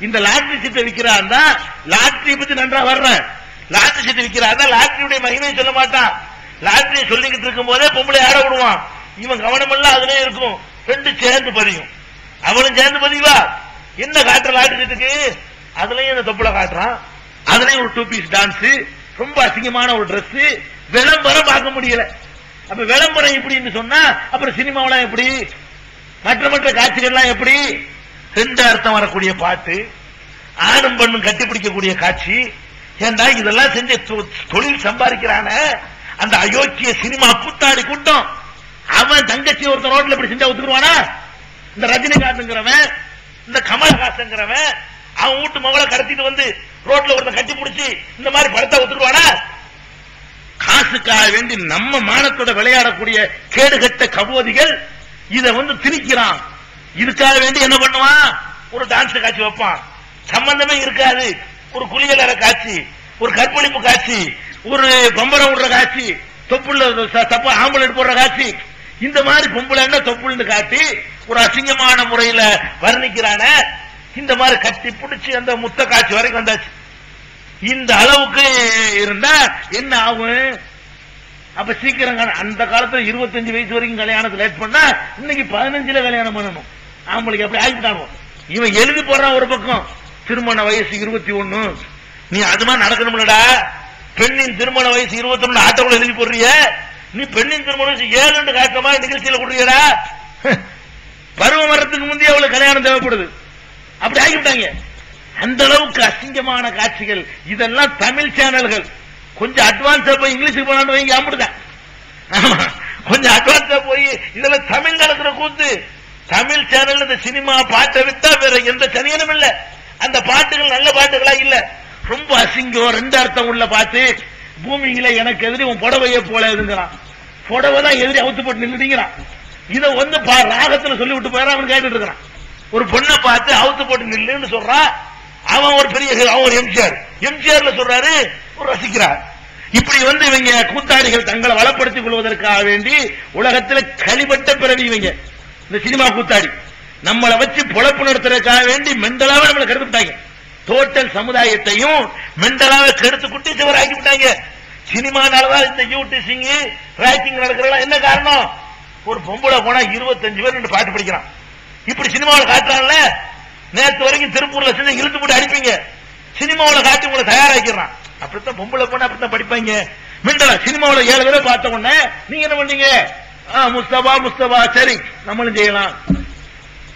இந்த லாட்ரி சீட்டை விற்கிறான்னா லாட்ரி பத்தி நன்றா வர்றேன் லாட்ரி சீட்டை விக்கிறான் லாட்ரியுடைய மகிமையை சொல்ல மாட்டான். லாட்ரி சொல்லிக்கிட்டு இருக்கும் போதே பொம்பளை ஆட விடுவான்? இவன் கவனம் எல்லாம் அதுலயே இருக்கும். ரெண்டு சேர்ந்து பதியும். அவளும் சேர்ந்து பதிவா? என்ன காட்டுற லாட்ரி சீட்டுக்கு அதுலயும் இந்த தொப்புல காட்டுறான்? அதுலயும் ஒரு டூ பீஸ் டான்ஸ் ரொம்ப அசிங்கமான ஒரு Dress விளம்பரம் பார்க்க முடியல. அப்ப விளம்பரம் எப்படின்னு சொன்னா அப்புறம் சினிமாவெல்லாம் எப்படி? மற்ற மற்ற காட்சிகள்லாம் எப்படி? ரெண்டு அர்த்தம் வரக்கூடிய பாட்டு ஆணும் பெண்ணும் கட்டிப்பிடிக்கக்கூடிய காட்சி. ஏண்டா இதெல்லாம் செஞ்சு தொழில் சம்பாதிக்கிறான? அந்த அயோக்கிய சினிமா கூத்தாடி கூட்டம். அவன் தங்கச்சி ஒருத்தன் ரோட்ல இப்படி செஞ்சா ஒத்துக்குருவானா? இந்த ரஜினிகாந்த்ங்கிறவன் இந்த கமலஹாசன்ங்கிறவன் அவன் வீட்டு மகளை கடத்திட்டு வந்து ரோட்ல ஒருத்தன் கட்டி பிடிச்சி இந்த மாதிரி படத்தை ஒத்துக்குருவானா? காசுக்காக வேண்டி நம்ம மானத்தோட விளையாடக்கூடிய கேடுகட்ட கபோதிகள் இதை வந்து திணிக்கிறான். இதுக்காக வேண்டி என்ன பண்ணுவான்? ஒரு டான்ஸ் காட்சி வைப்பான். சம்பந்தமே இருக்காது. ஒரு குளியலற காட்சி ஒரு கற்பழிப்பு காட்சி ஒரு பம்பரம் விடுற காட்சி தொப்புள்ள தப்பு ஆம்பளை போடுற காட்சி. இந்த மாதிரி பொம்பளைன்னா தொப்புள்னு காட்டி ஒரு அசிங்கமான முறையில வர்ணிக்கிறான. இந்த மாதிரி கட்டி பிடிச்சி அந்த முத்த காட்சி வரைக்கும் வந்தாச்சு. இந்த அளவுக்கு இருந்தா என்ன ஆகும்? அப்ப சீக்கிரம் அந்த காலத்துல 25 வயசு வரைக்கும் கல்யாணத்தை லேட் பண்ணா இன்னைக்கு பதினஞ்சுல கல்யாணம் பண்ணணும். ஆம்பளைக்கு அப்படி ஆகிட்டானோ இவன் எழுதி போறான் ஒரு பக்கம். திருமண வயசு இருபத்தி ஒண்ணு. நீ அது மாதிரி நடக்கணும்லடா. பெண்ணின் திருமண வயசு இருபத்தி ஒண்ணு ஆட்டோவில் எழுதி போடுறிய. நீ பெண்ணின் திருமண வயசு ஏழு காக்கமா நிகழ்ச்சியில கொடுறியடா பருவம் வரத்துக்கு முந்தைய அவளுக்கு கல்யாணம் தேவைப்படுது. அப்படி ஆகிவிட்டாங்க அந்த அளவுக்கு அசிங்கமான காட்சிகள். இதெல்லாம் தமிழ் சேனல்கள். கொஞ்சம் அட்வான்ஸா போய் இங்கிலீஷுக்கு போனான்னு வைங்க அப்படிதான். கொஞ்சம் அட்வான்ஸா போய் இதுல தமிழ் நடக்கிற கூத்து. தமிழ் சேனல் சினிமா பாட்டை வித்தா வேற எந்த சனியனும் இல்ல. அந்த பாட்டுகள் நல்ல பாட்டுகளா இல்ல. ரொம்ப அசிங்கம் ரெண்டு அர்த்தம் உள்ள பாட்டு. பூமியில எனக்கு எதிரி உன் புடவையே போல எதுங்கிறான் புடவை தான் எதிரி அவுத்து போட்டு நின்றுங்கிறான் இதை வந்து பா ராகத்துல சொல்லி விட்டு போயிடறான் அவன் கேட்டுட்டு இருக்கிறான். ஒரு பொண்ணை பார்த்து அவுத்து போட்டு நில்லுன்னு சொல்றான் அவன் ஒரு பெரிய அவன் ஒரு எம்ஜிஆர். எம்ஜிஆர்ல சொல்றாரு ஒரு ரசிக்கிறார். இப்படி வந்து இவங்க கூத்தாடிகள் தங்களை வளப்படுத்திக் கொள்வதற்காக வேண்டி உலகத்துல களிபட்ட பிறவி இவங்க. இந்த சினிமா கூத்தாடி. நம்மளை வச்சு பொழப்பு நடத்துறதுக்காக வேண்டி மெண்டலாவே நம்மளை கருத்து விட்டாங்க டோட்டல் சமுதாயத்தையும் மெண்டலாவே கெடுத்து குட்டி சிவராக்கி விட்டாங்க சினிமானாலதான் இந்த யூடிசிங் ராக்கிங் நடக்கிறதெல்லாம் என்ன காரணம்? ஒரு பொம்பளை போனா இருபத்தஞ்சு பேர் ரெண்டு பாட்டு படிக்கிறான். இப்படி சினிமாவில் காட்டுறான்ல? நேற்று வரைக்கும் திருப்பூர்ல செஞ்சு இழுத்து போட்டு அடிப்பீங்க. சினிமாவில் காட்டி உங்களை தயாராக்கிறான் அப்படித்தான் பொம்பளை போனா அப்படித்தான் படிப்பாங்க. மிண்டலா சினிமாவில் ஏழு பேரை பார்த்த உடனே நீங்க என்ன பண்ணீங்க? ஆ, முஸ்தபா முஸ்தபா சரி நம்மளும் செய்யலாம்.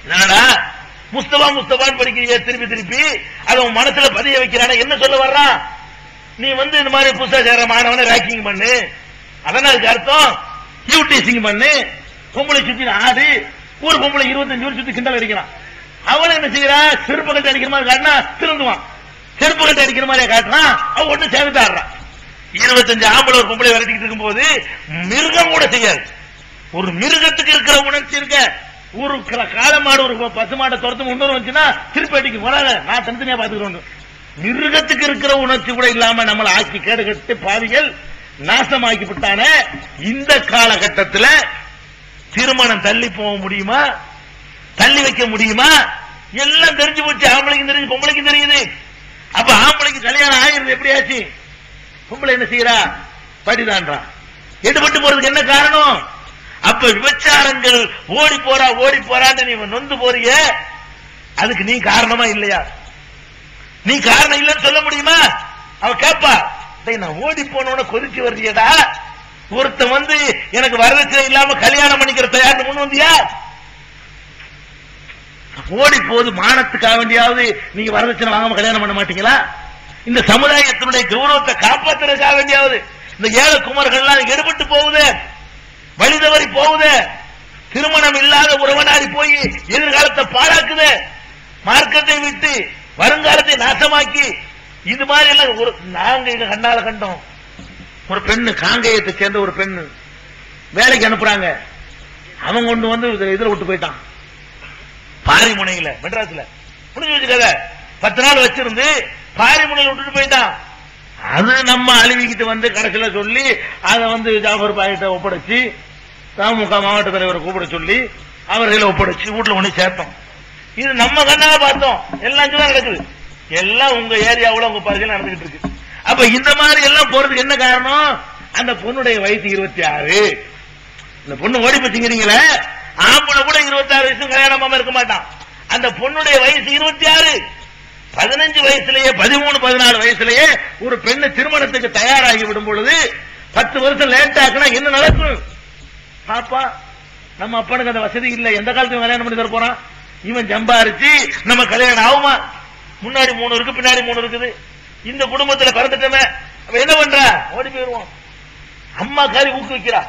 என்னடா முஸ்தபா முஸ்தபான்னு படிக்கிறீங்க திருப்பி திருப்பி. அதை உன் மனசுல பதிய வைக்கிறான என்ன சொல்ல வர்றான் நீ வந்து இந்த மாதிரி புதுசா சேர மாணவனை ரேக்கிங் பண்ணு. அதனால அதுக்கு அர்த்தம். யூடிசிங் பண்ணு. பொம்பளை சுத்தி ஆடு. ஒரு பொம்பளை இருபத்தஞ்சு வருஷம் சுத்தி கிண்டல் அடிக்கிறான். அவளை என்ன செய்யறா? செருப்பு கட்டி அடிக்கிற மாதிரி காட்டினா திருந்துவான். செருப்பு கட்டி அடிக்கிற மாதிரி காட்டுறான் அவன் ஒண்ணு சேர்ந்து ஆடுறான். இருபத்தஞ்சு ஆம்பளை ஒரு பொம்பளை விரட்டிக்கிட்டு இருக்கும்போது மிருகம் கூட செய்யாது. ஒரு மிருகத்துக்கு இருக்கிற உணர்ச்சி இருக்க. ஒரு க- காளமாடு ஒரு பசுமாட்டை துரத்து முன்னூறு வந்துச்சுன்னா திருப்பி அடிக்கும் வராத நான் தனித்தனியா பாத்துக்கிறோம் மிருகத்துக்கு இருக்கிற உணர்ச்சி கூட இல்லாம நம்மளை ஆக்கி கேடு கட்டு பாவிகள் நாசமாக்கிவிட்டான. இந்த காலகட்டத்துல திருமணம் தள்ளி போக முடியுமா? தள்ளி வைக்க முடியுமா? எல்லாம் தெரிஞ்சு போச்சு. ஆம்பளைக்கும் தெரிஞ்சு பொம்பளைக்கும் தெரியுது. அப்ப ஆம்பளைக்கு கல்யாணம் ஆயிருது எப்படி ஆச்சு பொம்பளை என்ன செய்யறா? படிதான்றா. எடுபட்டு போறதுக்கு என்ன காரணம்? அப்ப விபச்சாரங்கள் ஓடி போறா ஓடி போறான்னு நீ நொந்து போறிய? அதுக்கு நீ காரணமா இல்லையா? நீ காரணம் இல்லைன்னு சொல்ல முடியுமா? அவ கேப்பா நான் ஓடி போனவன கொதிச்சு வர்றியடா. ஒருத்தன் வந்து எனக்கு வரதட்சணை இல்லாம கல்யாணம் பண்ணிக்கிற தயார் முன் வந்தியா? ஓடி போது மானத்துக்காக வேண்டியாவது நீங்க வரதட்சணை வாங்காம கல்யாணம் பண்ண மாட்டீங்களா? இந்த சமுதாயத்தினுடைய கௌரவத்தை காப்பாத்துறதுக்காக வேண்டியாவது இந்த ஏழை குமர்கள்லாம் எடுபட்டு போகுது. வழி தவறி போகுது. திருமணம் இல்லாத உறவனாரி போய் எதிர்காலத்தை பாழாக்குது. மார்க்கத்தை விட்டு வருங்காலத்தை நாசமாக்கி இது மாதிரி எல்லாம் ஒரு நாங்க இது கண்ணால கண்டோம். ஒரு பெண்ணு காங்கேயத்தை சேர்ந்த ஒரு பெண்ணு வேலைக்கு அனுப்புறாங்க. அவன் கொண்டு வந்து இதுல- இதுல விட்டு போயிட்டான். பாரிமுனையில மெட்ராஸ்ல. முடிஞ்சு கதை பத்து நாள் வச்சிருந்து பாரிமுனையில் விட்டுட்டு போயிட்டான். அது நம்ம அழுவிக்கிட்டு வந்து கடைசியில சொல்லி அதை வந்து ஜாஃபர் பாயிட்ட ஒப்படைச்சு தமுக மாவட்ட தலைவரை கூப்பிட சொல்லி அவர்களை ஒப்படைச்சு வீட்டுல ஒண்ணு சேர்த்தோம். இது நம்ம கண்ணால பார்த்தோம். எல்லாம் நடக்குது. எல்லாம் உங்க ஏரியாவுல உங்க பகுதியில் நடந்துகிட்டு இருக்கு. அப்ப இந்த மாதிரி எல்லாம் போறதுக்கு என்ன காரணம்? அந்த பொண்ணுடைய வயசு இருபத்தி ஆறு. இந்த பொண்ணு ஓடி போச்சுங்கிறீங்களே? ஆம்பளை கூட இருபத்தாறு வயசு கல்யாணமாம இருக்க மாட்டான். அந்த பொண்ணுடைய வயசு இருபத்தி ஆறு. பதினஞ்சு வயசுலயே பதிமூணு பதினாலு வயசுலயே ஒரு பெண்ணு திருமணத்துக்கு தயாராகி விடும் பொழுது பத்து வருஷம் லேட் ஆக்குனா என்ன நடக்கும்? பாப்பா நம்ம அப்பனுக்கு அந்த வசதி இல்ல. எந்த காலத்துல கல்யாணம் பண்ணி தர போறான்? இவன் சம்பாரிச்சு நம்ம கல்யாணம் ஆகுமா? முன்னாடி மூணு இருக்கு பின்னாடி மூணு இருக்குது. இந்த குடும்பத்துல பிறந்துட்டோமே அப்ப என்ன பண்ற? ஓடி போயிருவோம். அம்மா காரி ஊக்குவிக்கிறா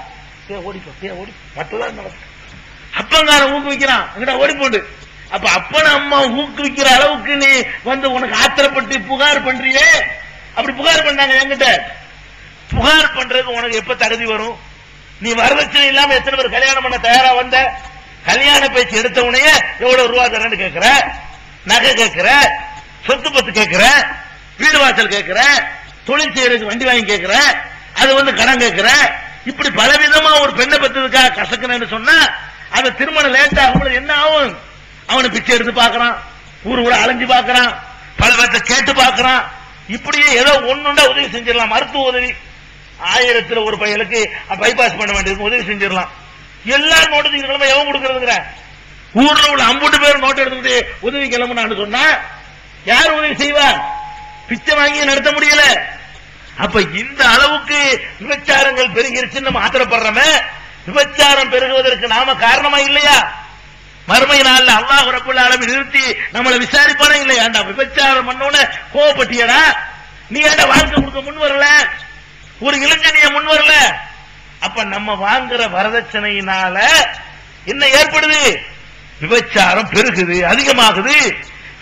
ஏ ஓடிப்போ ஏ ஓடி. மற்றதான் நடக்கும். அப்பங்கார ஊக்குவிக்கிறான் எங்கடா ஓடி போண்டு அப்ப அப்பன அம்மா ஊக்குவிக்கிற அளவுக்கு நீ வந்து உனக்கு ஆத்திரப்பட்டு புகார் பண்றியே. அப்படி புகார் பண்ணாங்க என்கிட்ட. புகார் பண்றதுக்கு உனக்கு எப்ப தகுதி வரும்? நீ வரதட்சணை இல்லாம எத்தனை பேர் கல்யாணம் பண்ண தயாரா வந்த? கல்யாண பேச்சு எடுத்த உடனே எவ்வளவு ரூபா தரேன்னு கேட்கிற நகை கேட்கிற சொத்து பத்து கேட்கிற வீடு வாசல் கேட்கிற தொழில் செய்யறதுக்கு வண்டி வாங்கி கேட்கிற அது வந்து கடன் கேட்கிற இப்படி பலவிதமா ஒரு பெண்ணை பத்ததுக்காக கசக்கணும்னு சொன்னா அந்த திருமணம் லேட் ஆகும் என்ன ஆகும்? அவனை பிச்சை எடுத்து பாக்குறான் ஊர் ஊர அலைஞ்சு பாக்குறான் பல பேர்த்த கேட்டு பாக்குறான் இப்படியே ஏதோ ஒண்ணுண்டா உதவி செஞ்சிடலாம். மருத்துவ உதவி. ஆயிரத்துல ஒரு பையனுக்கு பைபாஸ் பண்ண வேண்டியது உதவி செஞ்சிடலாம். எல்லாரும் நோட்டு திங்கக்கிழமை எவன் கொடுக்கறதுங்கிற? ஊர்ல உள்ள அம்புட்டு பேர் நோட்டு எடுத்துக்கிட்டு உதவி கிளம்புனான்னு சொன்னா யார் உதவி செய்வா? பிச்சை வாங்கி நடத்த முடியல. அப்ப இந்த அளவுக்கு விபச்சாரங்கள் பெருகிருச்சுன்னு நம்ம ஆத்திரப்படுறோமே விபச்சாரம் பெருகுவதற்கு நாம காரணமா இல்லையா? மறுமை நாள்ல அல்லாஹ் ரப்புல் நிறுத்தி நம்மள விசாரிப்பானே இல்லையா? விபச்சாரம் பண்ணோட கோவப்பட்டியடா. நீ ஏன்டா வாழ்க்கை கொடுக்க முன் வரல? ஒரு இளைஞனிய முன் வரல. அப்ப நம்ம வாங்குற வரதட்சணையினால என்ன ஏற்படுது? விபச்சாரம் பெருகுது அதிகமாகுது.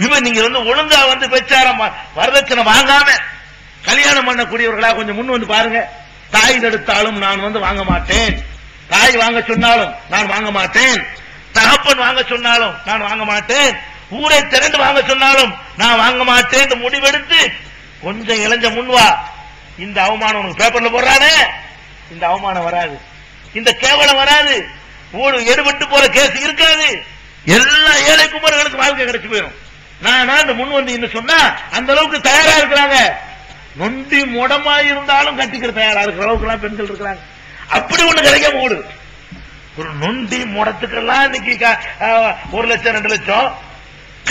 இவன் நீங்க வந்து ஒழுங்கா வந்து விபச்சாரம் வரதட்சணை வாங்காம கல்யாணம் பண்ணக்கூடியவர்களா கொஞ்சம் முன் வந்து பாருங்க. தாய் தடுத்தாலும் நான் வந்து வாங்க மாட்டேன். தாய் வாங்க சொன்னாலும் நான் வாங்க மாட்டேன். தகப்பன் வாங்க சொன்னாலும் நான் வாங்க மாட்டேன். ஊரை திரண்டு வாங்க சொன்னாலும் நான் வாங்க மாட்டேன் முடிவெடுத்து கொஞ்சம் இளைஞ்ச முன்வா இந்த அவமானம் உனக்கு பேப்பர்ல போடுறானே? இந்த அவமானம் வராது. இந்த கேவலம் வராது. ஊரு எடுபட்டு போற கேஸ் இருக்காது. எல்லா ஏழை குமர்களுக்கு வாழ்க்கை கிடைச்சு போயிடும் நான் இந்த முன் வந்து இன்னும் சொன்னா அந்த அளவுக்கு தயாரா இருக்கிறாங்க. நொண்டி முடமா இருந்தாலும் கட்டிக்கிற தயாரா இருக்கிற அளவுக்கு எல்லாம் பெண்கள் இருக்கிறாங்க. அப்படி ஒண்ணு கிடைக்காம ஓடு ஒரு நொண்டி முடத்துக்கெல்லாம் இன்னைக்கு ஒரு லட்சம் ரெண்டு லட்சம்.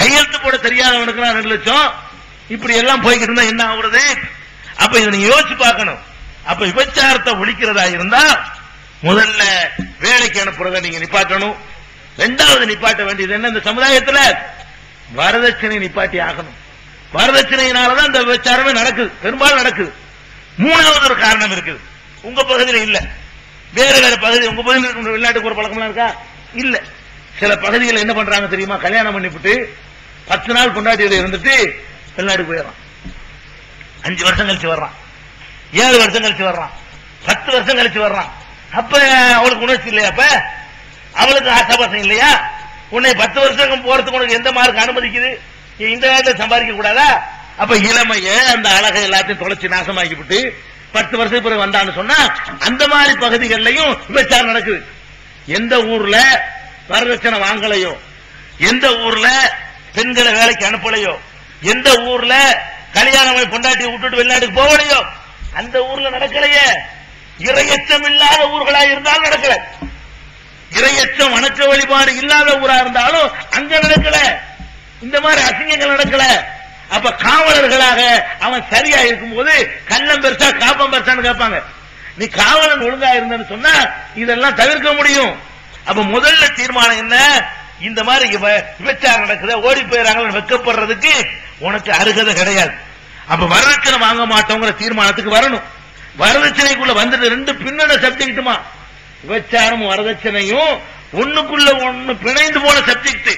கையெழுத்து போட தெரியாதவனுக்கு ரெண்டு லட்சம். இப்படி எல்லாம் போய்கிட்டு இருந்தா என்ன ஆகுறது? அப்ப இதை நீங்க யோசிச்சு பார்க்கணும். அப்ப விபச்சாரத்தை ஒழிக்கிறதா இருந்தா முதல்ல வேலைக்கு அனுப்புறத நீங்க நிப்பாட்டணும். ரெண்டாவது நிப்பாட்ட வேண்டியது என்ன? இந்த சமுதாயத்துல வரதட்சணை நிப்பாட்டி ஆகணும். வரதட்சணையினாலதான் இந்த விபச்சாரமே நடக்குது. பெரும்பாலும் நடக்குது. மூணாவது ஒரு காரணம் இருக்குது. உங்க பகுதியில் இல்ல. வேற வேற பகுதி உங்க பகுதியில் இருக்கிற வெளிநாட்டுக்கு ஒரு பழக்கம்லாம் இருக்கா? இல்ல. சில பகுதிகள் என்ன பண்றாங்க தெரியுமா? கல்யாணம் பண்ணிவிட்டு பத்து நாள் கொண்டாட்டியில இருந்துட்டு வெளிநாட்டுக்கு போயிடறான். அஞ்சு வருஷம் கழிச்சு வர்றான். ஏழு வருஷம் கழிச்சு வர்றான். பத்து வருஷம் கழிச்சு வர்றான். அப்ப அவளுக்கு உணர்ச்சி இல்லையா அப்ப? அவளுக்கு ஆசாபாசம் இல்லையா? உன்னை பத்து வருஷம் போறதுக்கு உனக்கு எந்த மார்க் அனுமதிக்குது? நீ இந்த காலத்துல சம்பாதிக்க கூடாதா? அப்ப இளமைய அந்த அழகை எல்லாத்தையும் தொலைச்சு நாசமாக்கிவிட்டு பத்து வருஷத்துக்கு பிறகு வந்தான்னு சொன்னா அந்த மாதிரி பகுதிகளிலையும் விபச்சாரம் நடக்குது. எந்த ஊர்ல வரதட்சணை வாங்கலையோ? எந்த ஊர்ல பெண்களை வேலைக்கு அனுப்பலையோ? எந்த ஊர்ல கல்யாணம் பொண்டாட்டி விட்டுட்டு வெளிநாட்டுக்கு போகலையோ அந்த ஊர்ல நடக்கலையே. இரையச்சம் இல்லாத ஊர்களா இருந்தாலும் நடக்கல. இரையச்சம் வணக்க வழிபாடு இல்லாத ஊரா இருந்தாலும் அங்க நடக்கல. இந்த மாதிரி அசிங்கங்கள் நடக்கல. அப்ப காவலர்களாக அவன் சரியா இருக்கும்போது கள்ளம் பெருசா காப்பம் பெருசான்னு கேட்பாங்க. நீ காவலன் ஒழுங்கா இருந்தன்னு சொன்னா இதெல்லாம் தவிர்க்க முடியும். அப்ப முதல்ல தீர்மானம் என்ன? இந்த மாதிரி இவ- விபச்சாரம் நடக்குது? ஓடி போயிடறாங்க வெக்கப்படுறதுக்கு உனக்கு அருகதை கிடையாது. அப்ப வரதட்சணை வாங்க மாட்டோங்கிற தீர்மானத்துக்கு வரணும். வரதட்சணைக்குள்ள வந்துட்டு ரெண்டு பின்னண சப்ஜெக்ட்டுமா விபச்சாரம் வரதட்சணையும் ஒண்ணுக்குள்ள ஒண்ணு பிணைந்து போன சப்ஜெக்ட்